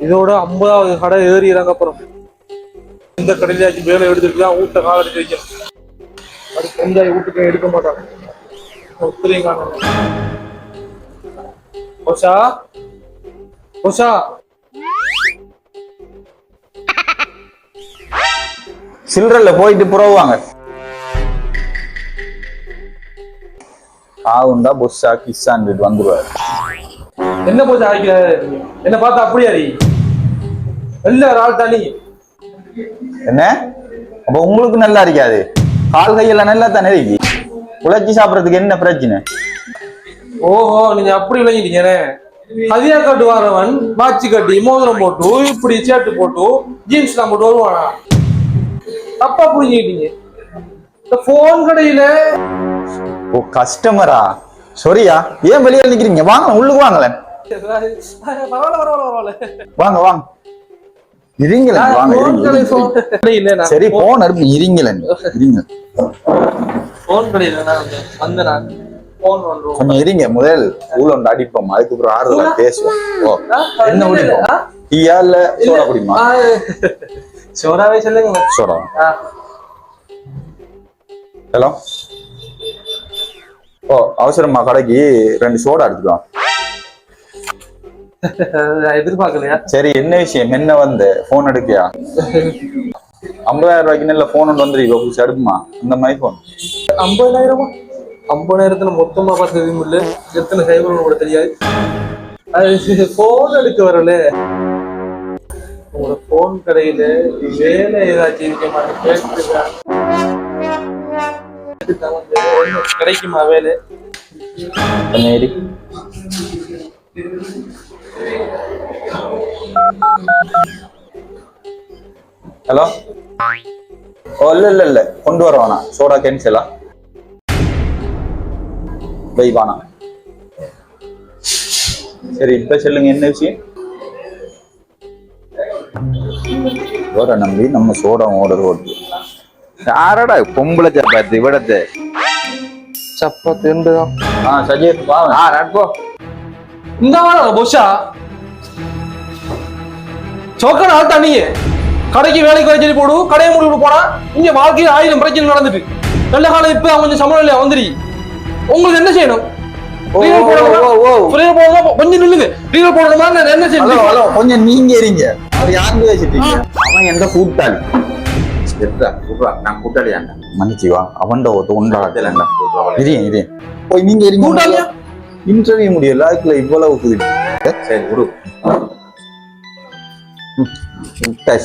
இதோட ஐம்பதாவது கடை ஏறி இறங்க அப்புறம் இந்த கடையிலாச்சும் வேலை எடுத்துட்டு தான் வீட்டை கால எடுத்து வைக்கணும் அது கொஞ்சம் வீட்டுக்கு எடுக்க மாட்டாங்க. ஒத்துலையும் காணும். ஓஷா? ஓஷா? சில்லறல போயிட்டு புறவுவாங்க. ஆவுண்டா பொஸ்ஸா கிஸ்ஸான்னு வந்துருவாரு. என்ன போச்சு ஆகிக்க என்ன பார்த்தா அப்படியா நீ எல்லா ஆள் தனி என்ன? அப்ப உங்களுக்கு நல்லா இருக்காது. கால் கையெல்லாம் நல்லா தானே இருக்கு? உழைச்சி சாப்பிடறதுக்கு என்ன பிரச்சனை? ஓஹோ நீங்க அப்படி விளங்கிட்டீங்கனே அதியா கட்டு வரவன் வாட்சி கட்டி மோதிரம் போட்டு இப்படி ஷர்ட் போட்டு ஜீன்ஸ் எல்லாம் போட்டு வருவானா? தப்பா புரிஞ்சுக்கிட்டீங்க. இந்த போன் கடையில ஓ கஸ்டமரா சரியா ஏன் வெளியே நிக்கிறீங்க? வாங்க உள்ளுக்கு வாங்களேன். பரவாயில்ல பரவாயில்ல பரவாயில்ல வாங்க வாங்க. இருங்களேன் வாங்க சரி போன் அனுப்பி இருங்களேன் இருங்க கொஞ்சம் இருங்க முதல் ஊழ ஒன்று அடிப்போம். அதுக்கப்புறம் ஆறுதலா பேசுவோம். ஓ என்ன குடிப்போம் டீயா இல்ல சோடா குடிமா? சோடாவே சொல்லுங்க. சோடா. ஹலோ? ஓ அவசரமா கடைக்கு ரெண்டு சோடா எடுத்துக்கலாம் எதிர்பார்க்கலையா? சரி என்ன விஷயம்? என்ன வந்து? போன் எடுக்கியா? ஐம்பதாயிரம் ரூபாய்க்கு நல்ல போன் ஒன்று வந்துருக்கு புதுசு எடுக்குமா? இந்த மாதிரி போன் ஐம்பதாயிரமா? ஐம்பதாயிரத்துல மொத்தமா பார்த்தது இல்ல. எத்தனை சைபர் கூட தெரியாது? அது போன் எடுக்க வரல. உங்களோட போன் கடையில வேலை ஏதாச்சும் இருக்க கேட்டுருக்கா கிடைக்குமா வேலை? ஹலோ ஓ இல்லை இல்லை இல்லை. கொண்டு வர வேணாம். சோடா கேன்சலா வைவானா சரி இப்ப சொல்லுங்க என்ன விஷயம்? வர நம்பி நம்ம சோடா ஓடுறது ஓட்டு யாரடா பொம்பளை சப்பாத்தி இவடத்தை. சப்பாத்தி இருந்துதா ஆ சஜித் வா ஆ நட்போ இந்த வாடா பொஷா. சோக்கடா தண்ணியே கடைக்கு வேலைக்கு வச்சு போடு கடையை மூடி போனா இங்க வாழ்க்கையில் ஆயிரம் பிரச்சனை நடந்துட்டு. நல்ல காலம் இப்ப கொஞ்சம் சமநிலை வந்துரு. உங்களுக்கு என்ன செய்யணும்? கொஞ்சம் நில்லுங்க. ரீல் போடணுமா? என்ன செய்யணும் கொஞ்சம் நீங்க இருங்க. அவர் யாருன்னு அவன் எந்த கூட்டாளி? நான் கூட்டாளியாண்டா மன்னிச்சு வா. அவன்ட ஒருத்த உண்டாகல இரியும் இரியும் போய் நீங்க இருங்க. கூட்டாளியா? இன்டர்வியூ முடியல. அதுக்குள்ள இவ்வளவு சரி விடு.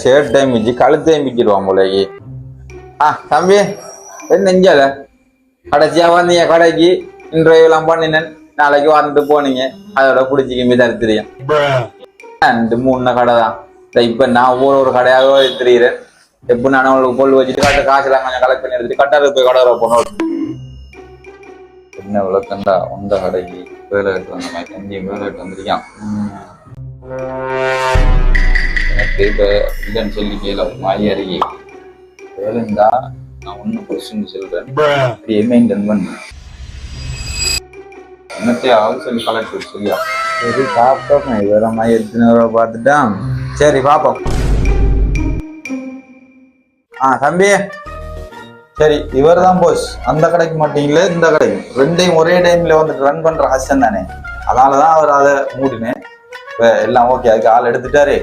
ஷர்ட் டைம் வச்சு கழுத்தையும் போலகி ஆ தம்பி என்ன நெஞ்சால? கடைசியா வந்தீங்க கடைக்கு. இன்டர்வியூ எல்லாம் பண்ணினேன். நாளைக்கு வந்துட்டு போனீங்க. அதோட பிடிச்சிக்க தான் தெரியும் ரெண்டு மூணு கடை தான். இப்ப நான் ஒவ்வொரு ஒரு கடையாக தெரியுறேன் எப்போ நான் உங்களுக்கு பொருள் வச்சுட்டு கட்ட காசுலாம் கொஞ்சம் கலெக்ட் பண்ணி எடுத்துட்டு கட்டாரு போய் கடை போனோம். என்ன விளக்கண்டா உந்த கடைக்கு. வேலை எடுத்து வந்த மாதிரி எங்கேயும் வேலை எடுத்து வந்திருக்கான். இப்ப இல்லைன்னு சொல்லி கேள மாறி அருகே. வேலைண்டா நான் ஒன்னும் கொஸ்டின் சொல்றேன். மெயின்டைன் பண்ணு என்னத்தையாவது சொல்லி கலெக்டர் சொல்லியா சரி பாப்போம் வேற மாதிரி எத்தனை பார்த்துட்டான். சரி பாப்போம் ஆ தம்பி. சரி இவர் தான் போஸ் அந்த கடைக்கு மாட்டீங்களே இந்த கடைக்கு. ரெண்டையும் ஒரே டைம்ல வந்துட்டு ரன் பண்ற ஹசன் தானே. அதனாலதான் அவர் அதை மூடினேன். இப்ப எல்லாம் ஓகே அதுக்கு ஆள் எடுத்துட்டாரு.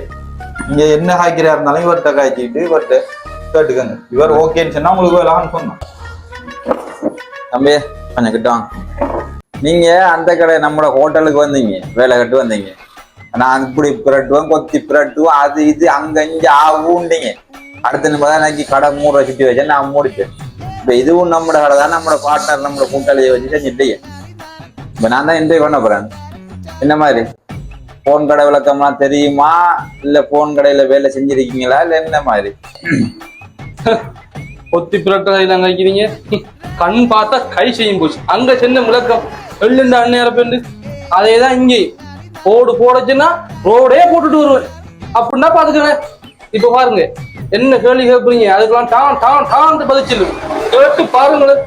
இங்க என்ன காய்கறியா இருந்தாலும் இவர்கிட்ட காய்ச்சிட்டு இவர்கிட்ட கேட்டுக்கோங்க. இவர் ஓகேன்னு சொன்னா உங்களுக்கு வேலான்னு சொன்னோம் தம்பி கொஞ்சம் கிட்ட நீங்க அந்த கடை நம்மளோட ஹோட்டலுக்கு வந்தீங்க வேலை கட்டு வந்தீங்க. நான் இப்படி பிரட்டுவேன் கொத்தி பிரட்டுவேன் அது இது அங்க இங்க ஆகுண்டீங்க அடுத்த நம்ம தான் எனக்கு கடை மூட சுட்டி வச்சேன் நான் மூடிட்டேன். இப்ப இதுவும் நம்மளோட கடை தான் நம்மளோட பார்ட்னர் நம்மளோட கூட்டாளியை வச்சு செஞ்சுட்டீங்க இப்ப நான் தான் இன்டர்வியூ பண்ண போறேன். என்ன மாதிரி? போன் கடை விளக்கம்லாம் தெரியுமா? இல்ல போன் கடையில வேலை செஞ்சிருக்கீங்களா? இல்ல என்ன மாதிரி? ஒத்தி பிறட்ட நாங்க வைக்கிறீங்க. கண் பார்த்தா கை செய்யும் போச்சு. அங்க சென்ன விளக்கம். எள்ளுண்ட அந்நேர பெண்டு அதே தான் இங்கே. போடு போடச்சுன்னா ரோடே போட்டுட்டு வருவேன். அப்படின்னா பாத்துக்கிறேன் இப்ப பாருங்க. என்ன கேள்வி கேட்பீங்க அதுக்கெல்லாம் டான் டான் டான் பதிச்சிரு கேட்டு பாருங்களேன்.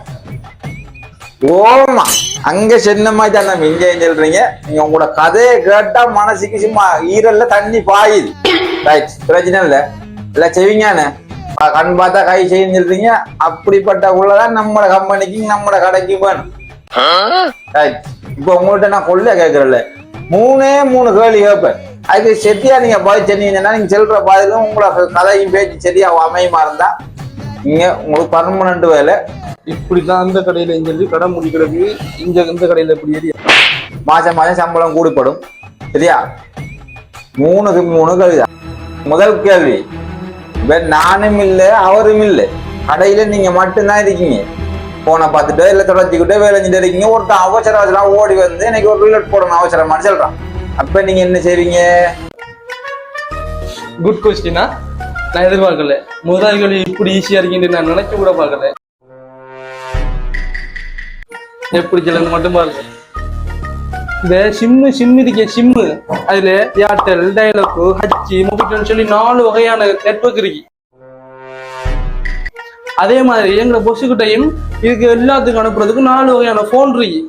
ஓமா அங்க சென்னமா தான் நம்ம இங்க சொல்றீங்க நீங்க உங்களோட கதையை கேட்டா மனசுக்கு சும்மா ஈரல்ல தண்ணி பாயுது. ரைட் பிரச்சனை இல்ல. இல்ல செய்வீங்கன்னு. கண் பார்த்தா கை செய்யுன்னு சொல்றீங்க அப்படிப்பட்ட உள்ளதான் நம்மளோட கம்பெனிக்கு நம்மளோட கடைக்கு வேணும் ரைட் இப்போ உங்கள்கிட்ட நான் கொள்ள கேட்கறல மூணே மூணு கேள்வி கேட்பேன். அதுக்கு செட்டியா நீங்க பதில் சொன்னீங்கன்னா நீங்க செல்ற பதிலும் உங்களோட கதையும் பேச்சு சரியா அமையுமா இருந்தா நீங்க உங்களுக்கு பர்மனண்ட் வேலை. இப்படிதான் அந்த கடையில சொல்லி கடை முடிக்கிறது. இங்க இந்த கடையில இப்படி ஏரியா மாசம் மாசம் சம்பளம் கூடிப்படும் சரியா? மூணுக்கு மூணு கவிதா முதல் கேள்வி. நானும் இல்லை அவரும் இல்லை. கடையில நீங்க மட்டும்தான் இருக்கீங்க. போனை பார்த்துட்டோ இல்லை தொடச்சிக்கிட்டோ வேலை செஞ்சுட்டு இருக்கீங்க. ஒருத்தன் அவசர அவசரம் ஓடி வந்து எனக்கு ஒரு ரிலட் போடணும் அவசரமானு சொல்றான். அப்ப நீங்க என்ன செய்வீங்க? குட் கொஸ்டினா நான் எதிர்பார்க்கல. முதலாளிகள் இப்படி ஈஸியா இருக்கீங்கன்னு நான் நினைச்சு கூட பார்க்கல. எப்படி சொல்லுங்க மட்டும் பாருங்க. இந்த சிம்மு சிம் இருக்க சிம்மு. அதுல ஏர்டெல் டயலாக் ஹச்சி மொபிட்டல்னு சொல்லி நாலு வகையான நெட்வொர்க் இருக்கு. அதே மாதிரி எங்க பொசுக்கிட்டையும் இதுக்கு எல்லாத்துக்கும் அனுப்புறதுக்கு நாலு வகையான போன் இருக்கு.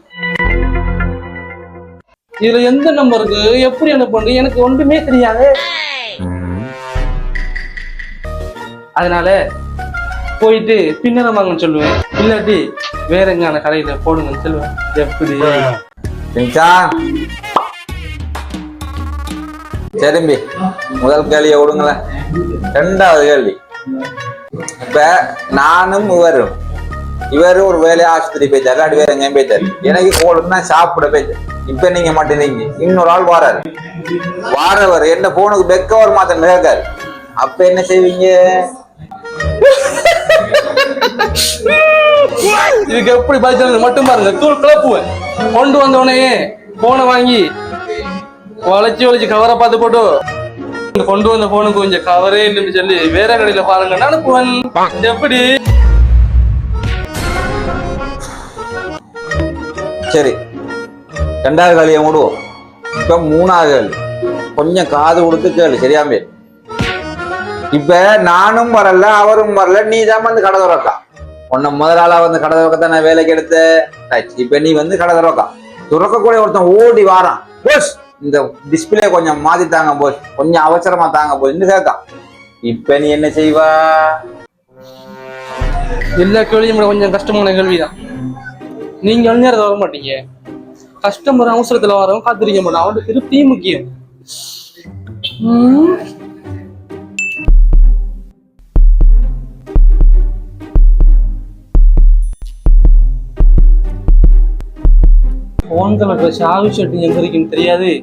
இதுல எந்த நம்பருக்கு எப்படி அனுப்பணும் எனக்கு ஒன்றுமே தெரியாது. அதனால போயிட்டு பின்னர வாங்கன்னு சொல்லுவேன். இல்லாட்டி வேற எங்கான கடையில போடுங்கன்னு சொல்லுவேன். எப்படி? சரிச்சா சரிம்பி முதல் கேள்வியை விடுங்களேன் ரெண்டாவது கேள்வி. இப்ப நானும் இவரும். இவரு ஒரு வேலையை ஆஸ்பத்திரி போயிட்டாரு அடி வேற எங்கேயும் போயிட்டாரு எனக்கு கோளுன்னா சாப்பிட போயிட்டேன் இப்ப நீங்க மாட்டேனீங்க இன்னொரு ஆள் வாராரு. வாரவர் என்ன போனுக்கு பெக்கவர் மாத்தம் கேட்காரு. அப்ப என்ன செய்வீங்க? இதுக்கு எப்படி பதில் மட்டும் பாருங்க. தூள் கிளப்புவேன். கொண்டு வந்தவனே போனை வாங்கி வளைச்சு வளைச்சு கவரை பார்த்து போட்டு. கொண்டு வந்த போனுக்கு கொஞ்சம் கவரே இல்லைன்னு சொல்லி வேற கடையில பாருங்க. அனுப்புவேன். எப்படி? சரி. ரெண்டாவது காலியை விடுவோம் இப்ப மூணாவது கொஞ்சம் காது கொடுத்து கேளு சரியாமே இப்ப நானும் வரல அவரும் வரல நீ தான் வந்து கடை திறக்கா. உன்னை முதலாளா வந்து கடை திறக்கத்தான் நான் வேலைக்கு எடுத்தேன். இப்ப நீ வந்து கடை திறக்கா. திறக்கக்கூடிய ஒருத்தன் ஓடி வாரான். போஸ் இந்த டிஸ்பிளே கொஞ்சம் மாத்தி தாங்க போஸ். கொஞ்சம் அவசரமா தாங்க போஸ். கேட்கா இப்ப நீ என்ன செய்வா? எல்லா கேள்வியும் கொஞ்சம் கஷ்டமான கேள்விதான். நீங்க வந்து வர மாட்டீங்க. கஸ்டமர் அவசரத்துல வரவங்க காத்திருக்க மாட்டோம். அவனோட திருப்தியும் முக்கியம். ம். போன்களோட ஷாவு ஷெட்டு எங்க இருக்குன்னு தெரியாது.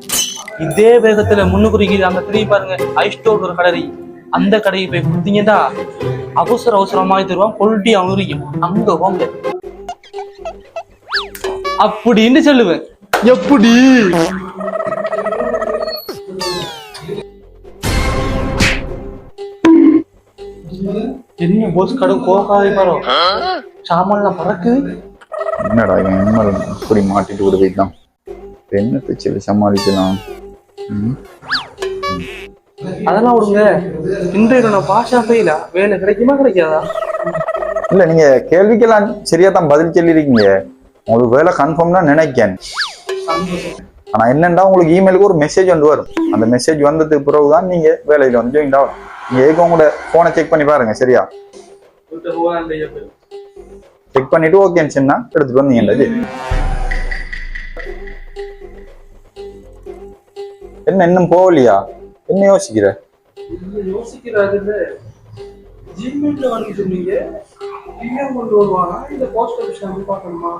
இதே வேகத்துல முன்னுக்குறிக்குது அந்த திரும்பி பாருங்க. ஐஸ்டோர் ஒரு கடை இருக்கு. அந்த கடையை போய் கொடுத்தீங்கன்னா அவசர அவசரமாய் தருவான். கொல்ட்டி அவன் இருக்கும் அங்க போங்க அப்படின்னு சொல்லுவேன். எப்படி? என்ன போஸ் கடும் கோகாவே பாரு. சாமான்லாம் பறக்குது. என்னடா இவன் என்ன இப்படி மாட்டிட்டு கூட போயிட்டான் என்னத்தை சொல்லி சமாளிக்கலாம்? அதெல்லாம் விடுங்க இன்றைய நான் பாஷா ஃபெயில வேலை கிடைக்குமா கிடைக்காதா? இல்ல நீங்க கேள்விக்கெல்லாம் சரியா தான் பதில் சொல்லியிருக்கீங்க. உங்களுக்கு வேலை கன்ஃபார்ம் தான் நினைக்கேன். ஆனா என்னண்டா உங்களுக்கு இமெயிலுக்கு ஒரு மெசேஜ் வந்து வரும். அந்த மெசேஜ் வந்ததுக்கு பிறகு தான் நீங்க வேலையில வந்து ஜாயின் ஆகலாம் நீங்க ஏற்க உங்களோட போனை செக் பண்ணி பாருங்க சரியா? செக் பண்ணிட்டு ஓகேன்னு சொன்னா எடுத்துட்டு வந்தீங்க இது என்ன இன்னும் போகலையா? என்ன யோசிக்கிற? யோசிக்கிறாரு ஜிமெயில்ல வந்து சொன்னீங்க கொண்டு வருவானா இல்ல போஸ்ட் ஆஃபீஸ் வந்து பார்க்கணுமா?